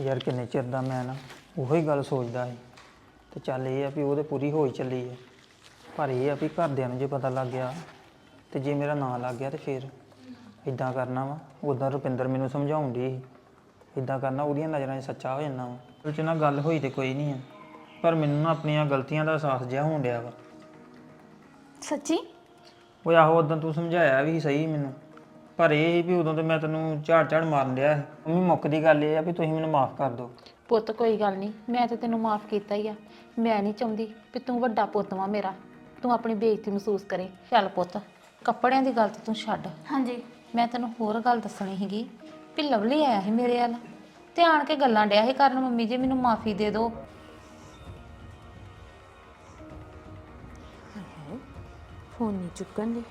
ਯਾਰ ਕਿੰਨੇ ਚਿਰ ਦਾ ਮੈਂ ਨਾ ਉਹੋ ਗੱਲ ਸੋਚਦਾ ਸੀ। ਤੇ ਚੱਲ ਇਹ ਆ ਵੀ ਉਹਦੇ ਪੂਰੀ ਹੋਈ ਚੱਲੀ ਹੈ ਪਰ ਇਹ ਆ ਵੀ ਘਰਦਿਆਂ ਨੂੰ ਜੇ ਪਤਾ ਲੱਗ ਗਿਆ ਤੇ ਜੇ ਮੇਰਾ ਨਾਂ ਲੱਗ ਗਿਆ ਤੇ ਫਿਰ ਇਦਾਂ ਕਰਨਾ ਵਾ। ਉਦਾਂ ਰੁਪਿੰਦਰ ਮੈਨੂੰ ਸਮਝਾਉਣ ਦੀ ਇਦਾਂ ਕਰਨਾ ਉਹਦੀਆਂ ਨਜ਼ਰਾਂ 'ਚ ਸੱਚਾ ਹੋ ਜਾਣਾ ਵਾ। ਉਹ ਚ ਨਾ ਗੱਲ ਹੋਈ ਤੇ ਕੋਈ ਨਹੀਂ ਆ। ਪਰ ਮੈਨੂੰ ਨਾ ਆਪਣੀਆਂ ਗਲਤੀਆਂ ਦਾ ਅਹਿਸਾਸ ਜਿਹਾ ਹੋਣ ਡਿਆ ਵਾ। ਸੱਚੀ? ਉਹ ਆਹੋ ਉਦੋਂ ਤੂੰ ਸਮਝਾਇਆ ਵੀ ਸਹੀ ਮੈਨੂੰ। ਪਰ ਇਹ ਸੀ ਵੀ ਉਦੋਂ ਤੇ ਮੈਂ ਤੈਨੂੰ ਝਾੜ ਝਾੜ ਮਾਰਨ ਡਿਆ ਸੀ। ਮੰਮੀ ਮੁੱਕ ਦੀ ਗੱਲ ਇਹ ਆ ਵੀ ਤੁਸੀਂ ਮੈਨੂੰ ਮਾਫ ਕਰ ਦਿਓ। ਪੁੱਤ ਕੋਈ ਗੱਲ ਨਹੀਂ। ਮੈਂ ਤੇ ਤੈਨੂੰ ਮਾਫ ਕੀਤਾ ਹੀ ਆ। ਮੈਂ ਨਹੀਂ ਚਾਹੁੰਦੀ ਕਿ ਤੂੰ ਵੱਡਾ ਪੁੱਤ ਵਾ ਮੇਰਾ। ਤੂੰ ਆਪਣੀ ਬੇਇੱਜ਼ਤੀ ਮਹਿਸੂਸ ਕਰੇ। ਚੱਲ ਪੁੱਤ ਕੱਪੜਿਆਂ ਦੀ ਗੱਲ ਤੇ ਤੂੰ ਛੱਡ। ਹਾਂਜੀ। ਮੈਂ ਤੈਨੂੰ ਹੋਰ ਗੱਲ ਦੱਸਣੀ ਸੀਗੀ ਵੀ ਲਵਲੀ ਆਇਆ ਸੀ ਮੇਰੇ ਵੱਲ। ਤੇ ਆਣ ਕੇ ਗੱਲਾਂ ਡਿਆ ਸੀ ਕਰਨ ਮੰਮੀ ਜੀ ਮੈਨੂੰ ਮਾਫੀ ਦੇ ਦਿਓ। ਫੋਨ ਨਹੀਂ ਚੁੱਕਣ ਦੇ।